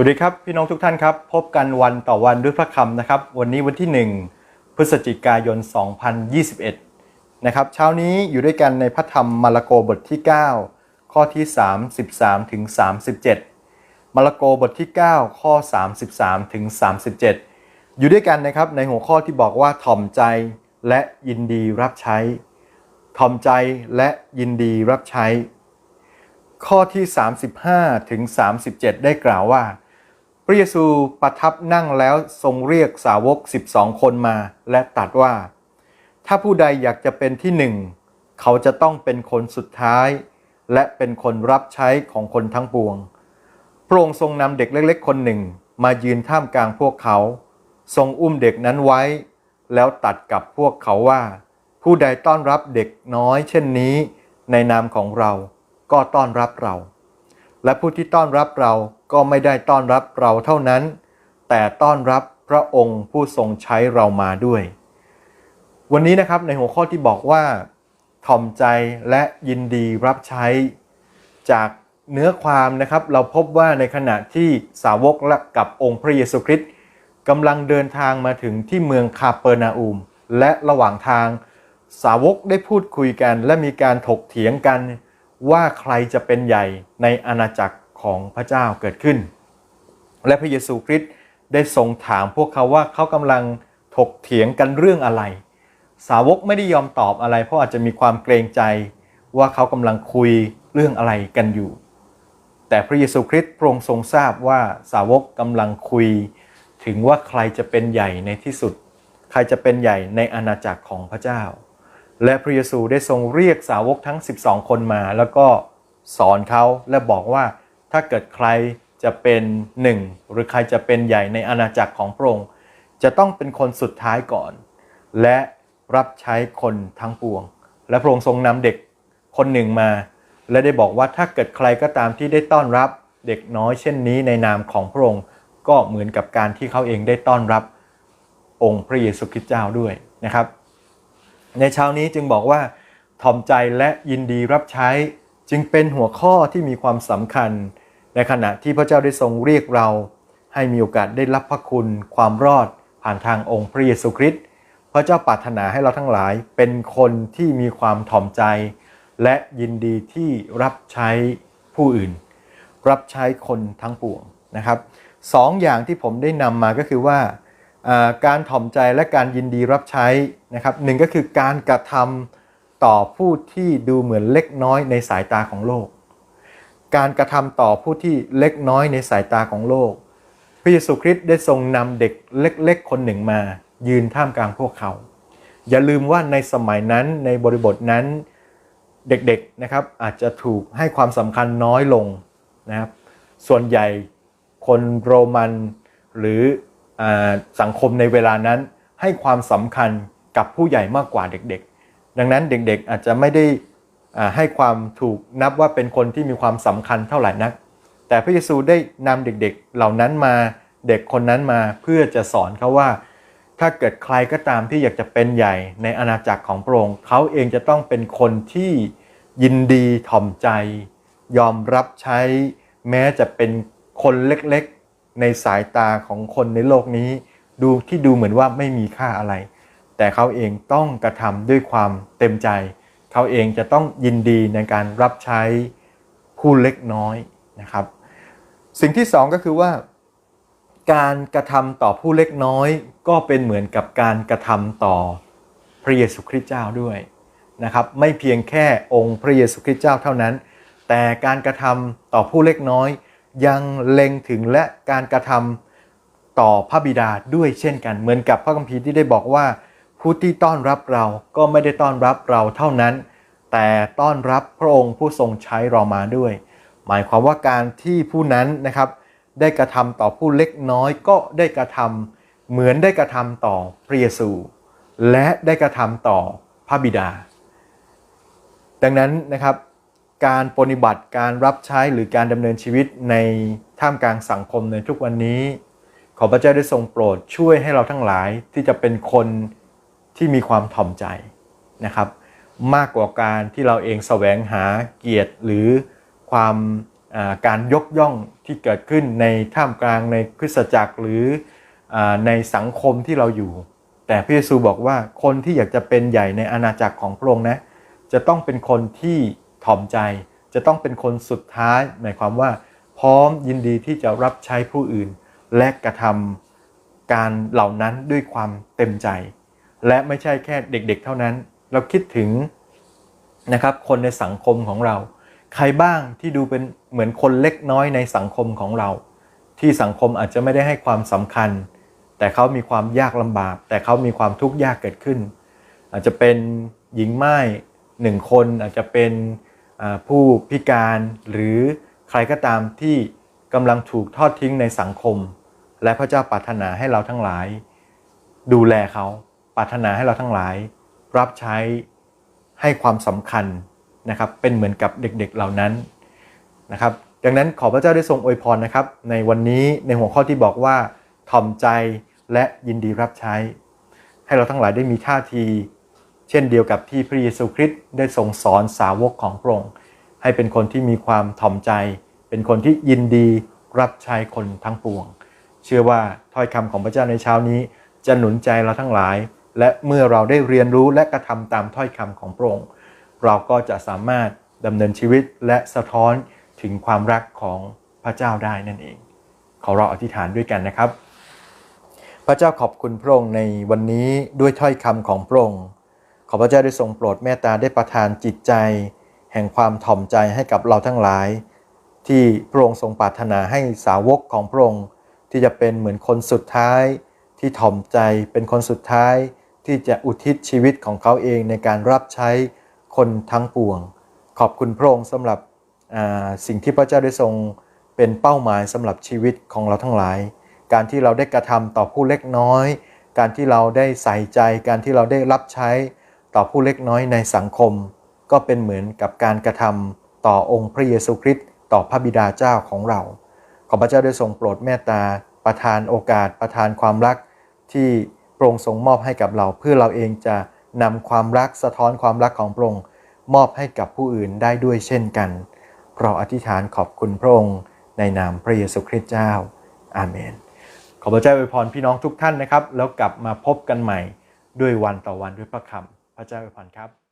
วัสดีครับ พี่น้องทุกท่านครับ พบกันวันต่อวันด้วยพระคำนะครับ วันนี้วันที่ 1 พฤศจิกายน 2021 นะครับเช้านี้อยู่ด้วยกันในพระธรรมมาระโกบทที่ 9 ข้อที่ 33ถึง37 มาระโกบทที่ 9 ข้อ 33ถึง37 อยู่ด้วยกันนะครับในหัวข้อที่บอกว่าถ่อมใจและยินดีรับใช้ ถ่อมใจและยินดีรับใช้ ข้อที่ 35ถึง37 ได้กล่าวว่า ระเยซูประทับนั่งแล้วทรงเรียกสาวก 12 คนมา และตรัสว่า ถ้าผู้ใดอยากจะเป็นที่หนึ่ง เขาจะต้องเป็นคนสุดท้าย และเป็นคนรับใช้ของคนทั้งปวง พระองค์ทรงนำเด็กเล็กๆ คนหนึ่ง มายืนท่ามกลางพวกเขา ทรงอุ้มเด็กนั้นไว้ แล้วตัดกับพวกเขาว่า ผู้ใดต้อนรับเด็กน้อยเช่นนี้ ในนามของเราก็ต้อนรับเรา และผู้ที่ต้อนรับเราก็ไม่ได้ต้อนรับเราเท่านั้น แต่ต้อนรับพระองค์ผู้ทรงใช้เรามาด้วย วันนี้นะครับในหัวข้อที่บอกว่าถ่อมใจและยินดีรับใช้ จากเนื้อความนะครับ เราพบว่าในขณะที่สาวกและกับองค์พระเยซูคริสต์กำลังเดินทางมาถึงที่เมืองคาเปอร์นาอุม และระหว่างทางสาวกได้พูดคุยกัน และมีการถกเถียงกัน ว่าใครจะเป็นใหญ่ในอาณาจักรของพระเจ้าเกิดขึ้น และพระเยซูคริสต์ได้ทรงถามพวกเขาว่าเขากำลังถกเถียงกันเรื่องอะไร สาวกไม่ได้ยอมตอบอะไร เพราะอาจจะมีความเกรงใจว่าเขากำลังคุยเรื่องอะไรกันอยู่ แต่พระเยซูคริสต์พระองค์ทรงทราบว่าสาวกกำลังคุย ถึงว่าใครจะเป็นใหญ่ในที่สุด ใครจะเป็นใหญ่ในอาณาจักรของพระเจ้า และพระเยซูได้ทรงเรียกสาวกทั้ง 12 คนมา แล้วก็สอนเขาและบอกว่าถ้าเกิดใครจะเป็นหนึ่งหรือใครจะเป็นใหญ่ในอาณาจักรของพระองค์จะต้องเป็นคนสุดท้ายก่อน และรับใช้คนทั้งปวง และพระองค์ทรงนำเด็กคนหนึ่งมา และได้บอกว่าถ้าเกิดใครก็ตามที่ได้ต้อนรับเด็กน้อยเช่นนี้ในนามของพระองค์ก็เหมือนกับการที่เขาเองได้ต้อนรับองค์พระเยซูคริสต์เจ้าด้วยนะครับ ในเช้านี้จึงบอกว่าถ่อมใจและยินดีรับใช้จึงเป็นหัวข้อที่มีความสำคัญ ในขณะที่พระเจ้าได้ทรงเรียกเรา ให้มีโอกาสได้รับพระคุณความรอดผ่านทางองค์พระเยซูคริสต์พระเจ้าปรารถนาให้เราทั้งหลายเป็นคนที่มีความถ่อมใจ และยินดีที่รับใช้ผู้อื่น รับใช้คนทั้งปวงนะครับสองอย่างที่ผมได้นำมาก็คือว่า การถ่อมใจและการยินดีรับใช้นะครับหนึ่งก็คือการกระทำต่อผู้ที่ดูเหมือนเล็กน้อยในสายตาของโลก การกระทำต่อผู้ที่เล็กน้อยในสายตาของโลก พระเยซูคริสต์ได้ทรงนำเด็กเล็กๆ คนหนึ่งมา ยืนท่ามกลางพวกเขา อย่าลืมว่าในสมัยนั้นในบริบทนั้นเด็กๆนะครับอาจจะถูกให้ความสำคัญน้อยลงนะครับส่วนใหญ่คนโรมันหรือ สังคมในเวลานั้นให้ความสำคัญกับผู้ใหญ่มากกว่าเด็กๆ ดังนั้นเด็กๆอาจจะไม่ได้ให้ความถูกนับว่าเป็นคนที่มีความสำคัญเท่าไหร่นัก แต่พระเยซูได้นำเด็กๆ เหล่านั้นมาเด็กคนนั้นมาเพื่อจะสอนเขาว่า ถ้าเกิดใครก็ตามที่อยากจะเป็นใหญ่ในอาณาจักรของพระองค์เขาเองจะต้องเป็นคนที่ยินดีถ่อมใจ ยอมรับใช้ แม้จะเป็นคนเล็กๆ ในสายตาของคนในโลกนี้ ดูที่ดูเหมือนว่าไม่มีค่าอะไร แต่เขาเองต้องกระทำด้วยความเต็มใจ เขาเองจะต้องยินดีในการรับใช้ผู้เล็กน้อยนะครับ สิ่งที่สองก็คือว่า การกระทำต่อผู้เล็กน้อย ก็เป็นเหมือนกับการกระทำต่อพระเยซูคริสต์เจ้าด้วยนะครับ ไม่เพียงแค่องค์พระเยซูคริสต์เจ้าเท่านั้น แต่การกระทำต่อผู้เล็กน้อย ยังเล็งถึงและการกระทำต่อพระบิดาด้วยเช่นกัน เหมือนกับพระคัมภีร์ที่ได้บอกว่า ผู้ที่ต้อนรับเราก็ไม่ได้ต้อนรับเราเท่านั้น แต่ต้อนรับพระองค์ผู้ทรงใช้เรามาด้วย หมายความว่าการที่ผู้นั้นนะครับได้กระทำต่อผู้เล็กน้อยก็ได้กระทำเหมือนได้กระทำต่อพระเยซู และได้กระทำต่อพระบิดา ดังนั้นนะครับ การปฏิบัติการรับใช้หรือการดำเนินชีวิตในท่ามกลางสังคมในทุกวันนี้ ขอพระเจ้าได้ทรงโปรดช่วยให้เราทั้งหลายที่จะเป็นคนที่มีความถ่อมใจนะครับ มากกว่าการที่เราเองแสวงหาเกียรติหรือความาการยกย่องที่เกิดขึ้นในท่ามกลางในคริสตจักรหรืออในสังคมที่เราอยู่ แต่พระเยซูบอกว่าคนที่อยากจะเป็นใหญ่ในอาณาจักรของพระองค์นะจะต้องเป็นคนที่ ถ่อมใจ จะต้องเป็นคนสุดท้าย หมายความว่า พร้อมยินดีที่จะรับใช้ผู้อื่น และกระทำการเหล่านั้นด้วยความเต็มใจ และไม่ใช่แค่เด็กๆ เท่านั้น เราคิดถึงนะครับคนในสังคมของเรา ใครบ้างที่ดูเป็นเหมือนคนเล็กน้อยในสังคมของเรา ที่สังคมอาจจะไม่ได้ให้ความสำคัญ แต่เขามีความยากลำบาก แต่เขามีความทุกข์ยากเกิดขึ้น อาจจะเป็นหญิงไม้หนึ่งคนอาจจะเป็น ผู้พิการหรือใครก็ตามที่กำลังถูกทอดทิ้งในสังคม และพระเจ้าปรารถนาให้เราทั้งหลาย ดูแลเขาปรารถนาให้เราทั้งหลาย รับใช้ให้ความสำคัญนะครับเป็นเหมือนกับเด็กๆเหล่านั้นนะครับดังนั้นขอพระเจ้าได้ทรงอวยพรนะครับ ในวันนี้ในหัวข้อที่บอกว่าถ่อมใจและยินดีรับใช้ ให้เราทั้งหลายได้มีท่าที เช่นเดียวกับที่พระเยซูคริสต์ได้ทรงสอนสาวกของพระองค์ให้เป็นคนที่มีความถ่อมใจ เป็นคนที่ยินดีรับใช้คนทั้งปวง เชื่อว่าถ้อยคำของพระเจ้าในเช้านี้ จะหนุนใจเราทั้งหลาย และเมื่อเราได้เรียนรู้และกระทำตามถ้อยคำของพระองค์เราก็จะสามารถดำเนินชีวิตและสะท้อนถึงความรักของพระเจ้าได้นั่นเอง ขอเราอธิษฐานด้วยกันนะครับ พระเจ้าขอบคุณพระองค์ในวันนี้ด้วยถ้อยคำของพระองค์ ขอพระเจ้าได้ทรงโปรดเมตตาได้ประทานจิตใจ แห่งความถ่อมใจให้กับเราทั้งหลาย ที่พระองค์ทรงปรารถนาให้สาวกของพระองค์ที่จะเป็นเหมือนคนสุดท้าย ที่ถ่อมใจเป็นคนสุดท้าย ที่จะอุทิศชีวิตของเขาเองในการรับใช้คนทั้งปวง ขอบคุณพระองค์สำหรับสิ่งที่พระเจ้าได้ทรงเป็นเป้าหมายสำหรับชีวิตของเราทั้งหลาย การที่เราได้กระทำต่อผู้เล็กน้อย การที่เราได้ใส่ใจ การที่เราได้รับใช้ ต่อผู้เล็กน้อยในสังคม ก็เป็นเหมือนกับการกระทำต่อองค์พระเยซูคริสต์ต่อพระบิดาเจ้าของเรา ขอพระเจ้าได้ทรงโปรดเมตตา ประทานโอกาสประทานความรัก ที่พระองค์ทรงมอบให้กับเรา เพื่อเราเองจะนำความรักสะท้อนความรักของพระองค์มอบให้กับผู้อื่นได้ด้วยเช่นกัน เราอธิษฐานขอบคุณพระองค์ในนามพระเยซูคริสต์เจ้า อาเมน ขอพระเจ้าอวยพรพี่น้องทุกท่านนะครับ แล้วกลับมาพบกันใหม่ด้วยวันต่อวันด้วยพระคำ พระเจ้าอวยพรครับ